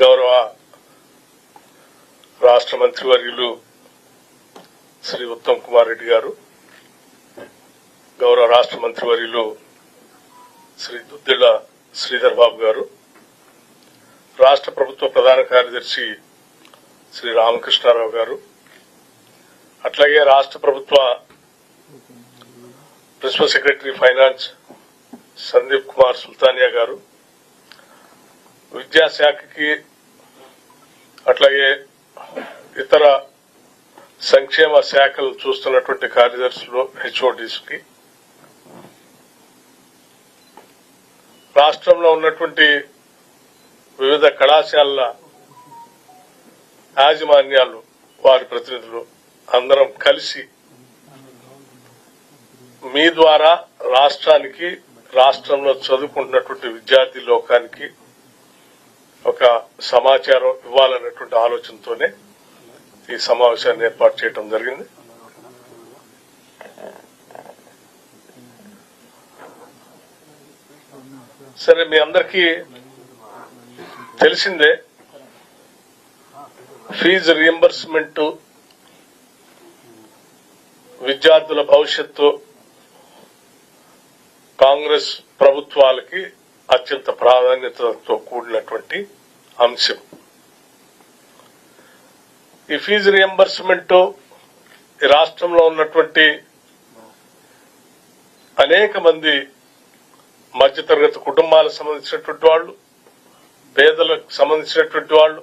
గౌరవ రాష్ట్ర మంత్రివర్యులు శ్రీ ఉత్తమ్ కుమార్ రెడ్డి గారు గౌరవ రాష్ట్ర మంత్రివర్యులు శ్రీ దుద్దిళ్ళ శ్రీధర్ బాబు గారు రాష్ట్ర ప్రభుత్వ ప్రధాన కార్యదర్శి శ్రీ రామకృష్ణారావు గారు అట్లాగే రాష్ట్ర ప్రభుత్వ principal secretary finance Sandeep Kumar Sultania గారు విద్యాశాఖకి అట్లాగే ఇతర సంక్షేమ శాఖలు చూస్తున్నటువంటి కార్యదర్శులు హెచ్ఓడిస్కి. రాష్ట్రంలో ఉన్నటువంటి వివిధ కళాశాలల యాజమాన్యాలు వారి ప్రతినిధులు అందరం కలిసి మీ ద్వారా రాష్ట్రానికి రాష్ట్రంలో చదువుకుంటున్నటువంటి విద్యార్థి లోకానికి ఒక సమాచారం ఇవ్వాలన్నటువంటి ఆలోచనతోనే ఈ సమావేశాన్ని ఏర్పాటు చేయడం జరిగింది. సరే మీ అందరికీ తెలిసిందే ఫీజు రియంబర్స్మెంట్ విద్యార్థుల భవిష్యత్తు కాంగ్రెస్ ప్రభుత్వాలకి అత్యంత ప్రాధాన్యతతో కూడినటువంటి అంశం. ఈ ఫీజు రియంబర్స్మెంట్ ఈ రాష్ట్రంలో ఉన్నటువంటి అనేక మంది మధ్యతరగతి కుటుంబాలకు సంబంధించినటువంటి వాళ్ళు పేదలకు సంబంధించినటువంటి వాళ్ళు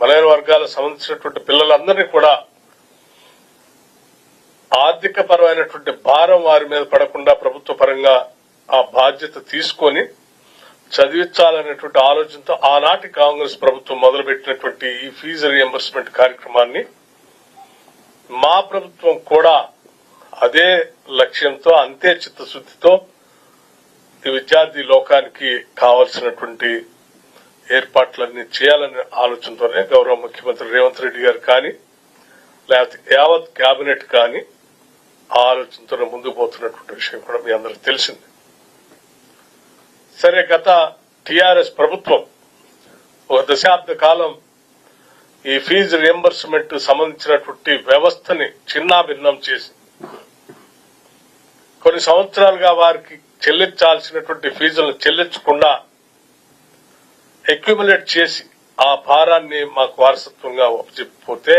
బలైన వర్గాలకు సంబంధించినటువంటి పిల్లలందరినీ కూడా ఆర్థిక పరమైనటువంటి భారం వారి మీద పడకుండా ప్రభుత్వ పరంగా ఆ బాధ్యత తీసుకొని చదివించాలనేటువంటి ఆలోచనతో ఆనాటి కాంగ్రెస్ ప్రభుత్వం మొదలుపెట్టినటువంటి ఈ ఫీజు రియంబర్స్మెంట్ కార్యక్రమాన్ని మా ప్రభుత్వం కూడా అదే లక్ష్యంతో అంతే చిత్తశుద్ధితో విద్యార్థి లోకానికి కావలసినటువంటి ఏర్పాట్లన్నీ చేయాలనే ఆలోచనతోనే గౌరవ ముఖ్యమంత్రి రేవంత్ రెడ్డి గారు కానీ లేకపోతే యావత్ కేబినెట్ కానీ ఆ ఆలోచనతోనే ముందుకు పోతున్నటువంటి విషయం కూడా మీ అందరికి తెలిసింది. సరే గత టిఆర్ఎస్ ప్రభుత్వం ఒక దశాబ్ద కాలం ఈ ఫీజు రియంబర్స్మెంట్ సంబంధించినటువంటి వ్యవస్థని చిన్నాభిన్నం చేసి కొన్ని సంవత్సరాలుగా వారికి చెల్లించాల్సినటువంటి ఫీజులను చెల్లించకుండా అక్యుములేట్ చేసి ఆ భారాన్ని మాకు వారసత్వంగా ఒప్పచెప్పిపోతే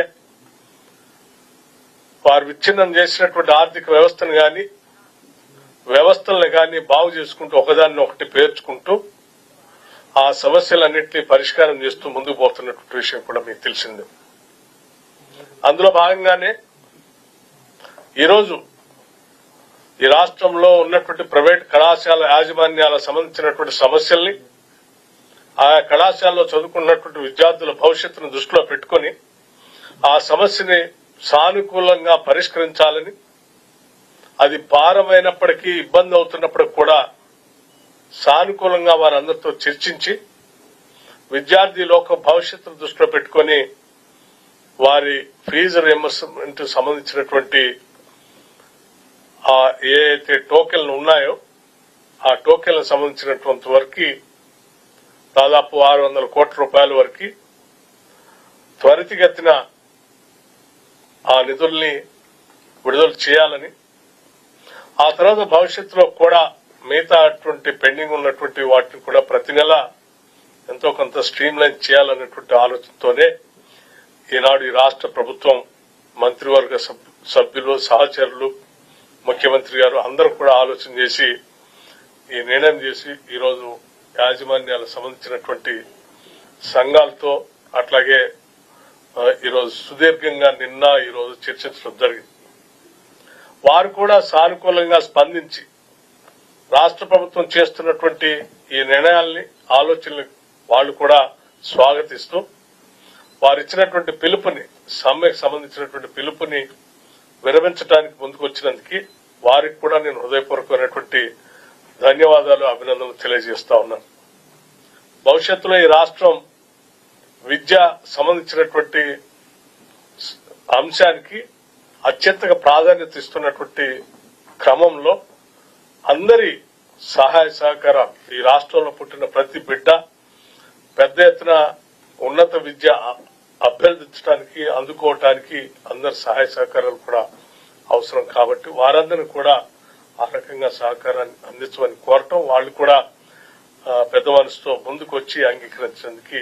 వారు విచ్ఛిన్నం చేసినటువంటి ఆర్థిక వ్యవస్థను గాని వ్యవస్థలను కానీ బాగు చేసుకుంటూ ఒకదాన్ని ఒకటి పేర్చుకుంటూ ఆ సమస్యలన్నింటినీ పరిష్కారం చేస్తూ ముందుకు పోతున్నటువంటి విషయం కూడా మీకు తెలిసిందే. అందులో భాగంగానే ఈరోజు ఈ రాష్ట్రంలో ఉన్నటువంటి ప్రైవేట్ కళాశాల యాజమాన్యాల సంబంధించినటువంటి సమస్యల్ని ఆ కళాశాలలో చదువుకున్నటువంటి విద్యార్థుల భవిష్యత్తును దృష్టిలో పెట్టుకొని ఆ సమస్యని సానుకూలంగా పరిష్కరించాలని అది భారమైనప్పటికీ ఇబ్బంది అవుతున్నప్పటికి కూడా సానుకూలంగా వారందరితో చర్చించి విద్యార్థి లోక భవిష్యత్తును దృష్టిలో పెట్టుకొని వారి ఫీజు రియంబర్స్మెంట్ సంబంధించినటువంటి ఆ ఏ అయితే టోకెన్లు ఉన్నాయో ఆ టోకెన్లకు సంబంధించినటువంటి వరకు దాదాపు ఆరు వందల కోట్ల రూపాయల వరకు త్వరితగతిన ఆ నిధుల్ని విడుదల చేయాలని ఆ తర్వాత భవిష్యత్తులో కూడా మిగతా అటువంటి పెండింగ్ ఉన్నటువంటి వాటిని కూడా ప్రతి నెల ఎంతో కొంత స్ట్రీమ్ లైన్ చేయాలనేటువంటి ఆలోచనతోనే ఈనాడు ఈ రాష్ట్ర ప్రభుత్వం మంత్రివర్గ సభ్యులు సహచరులు ముఖ్యమంత్రి గారు అందరూ కూడా ఆలోచన చేసి ఈ నిర్ణయం చేసి ఈరోజు యాజమాన్యాలకు సంబంధించినటువంటి సంఘాలతో అట్లాగే ఈరోజు సుదీర్ఘంగా నిన్న ఈరోజు చర్చించడం జరిగింది. వారు కూడా సానుకూలంగా స్పందించి రాష్ట్ర ప్రభుత్వం చేస్తున్నటువంటి ఈ నిర్ణయాల్ని ఆలోచనలు వాళ్ళు కూడా స్వాగతిస్తూ వారు ఇచ్చినటువంటి పిలుపుని సమ్మెకు సంబంధించినటువంటి పిలుపుని విరమించడానికి ముందుకు వచ్చినందుకు వారికి కూడా నేను హృదయపూర్వకమైనటువంటి ధన్యవాదాలు అభినందనలు తెలియజేస్తా ఉన్నాను భవిష్యత్తులో ఈ రాష్ట్రం విద్య సంబంధించినటువంటి అంశానికి అత్యంతగా ప్రాధాన్యత ఇస్తున్నటువంటి క్రమంలో అందరి సహాయ సహకారం ఈ రాష్ట్రంలో పుట్టిన ప్రతి బిడ్డ పెద్ద ఎత్తున ఉన్నత విద్య అభ్యర్థించడానికి అందుకోవటానికి అందరి సహాయ సహకారాలు కూడా అవసరం కాబట్టి వారందరినీ కూడా ఆ రకంగా సహకారాన్ని అందించమని కోరటం వాళ్ళు కూడా పెద్ద మనసుతో ముందుకు వచ్చి అంగీకరించేందుకు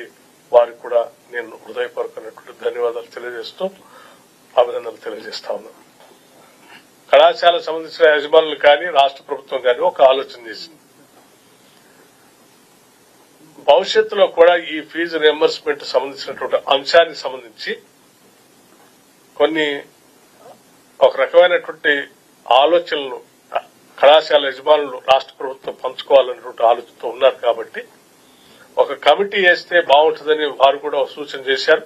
వారికి కూడా నేను హృదయపూర్వకమైనటువంటి ధన్యవాదాలు తెలియజేస్తూ అభినందనలు తెలియజేస్తా ఉన్నాం కళాశాల సంబంధించిన యజమానులు కానీ రాష్ట్ర ప్రభుత్వం కానీ ఒక ఆలోచన చేసింది. భవిష్యత్తులో కూడా ఈ ఫీజు రియంబర్స్మెంట్ సంబంధించినటువంటి అంశానికి సంబంధించి కొన్ని ఒక రకమైనటువంటి ఆలోచనలు కళాశాల యజమానులు రాష్ట్ర ప్రభుత్వం పంచుకోవాలనేటువంటి ఆలోచనతో ఉన్నారు కాబట్టి ఒక కమిటీ వేస్తే బాగుంటుందని వారు కూడా సూచన చేశారు.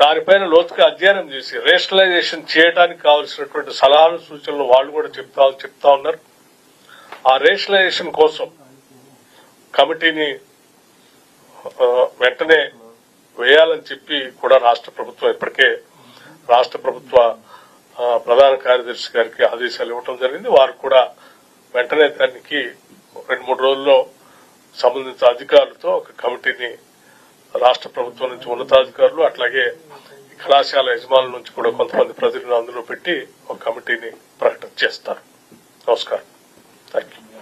దానిపైన లోతుగా అధ్యయనం చేసి రేషనలైజేషన్ చేయడానికి కావలసినటువంటి సలహాలు సూచనలు వాళ్ళు కూడా చెప్తా చెప్తా ఉన్నారు. ఆ రేషనలైజేషన్ కోసం కమిటీని వెంటనే వేయాలని చెప్పి కూడా రాష్ట్ర ప్రభుత్వం ఇప్పటికే రాష్ట్ర ప్రభుత్వ ప్రధాన కార్యదర్శి గారికి ఆదేశాలు ఇవ్వటం జరిగింది. వారు కూడా వెంటనే దానికి రెండు మూడు రోజుల్లో సంబంధిత అధికారులతో ఒక కమిటీని రాష్ట్ర ప్రభుత్వం నుంచి ఉన్నతాధికారులు అట్లాగే ఈ కళాశాల యజమానుల నుంచి కూడా కొంతమంది ప్రజలను అందులో పెట్టి ఒక కమిటీని ప్రకటన చేస్తారు. నమస్కారం. Thank you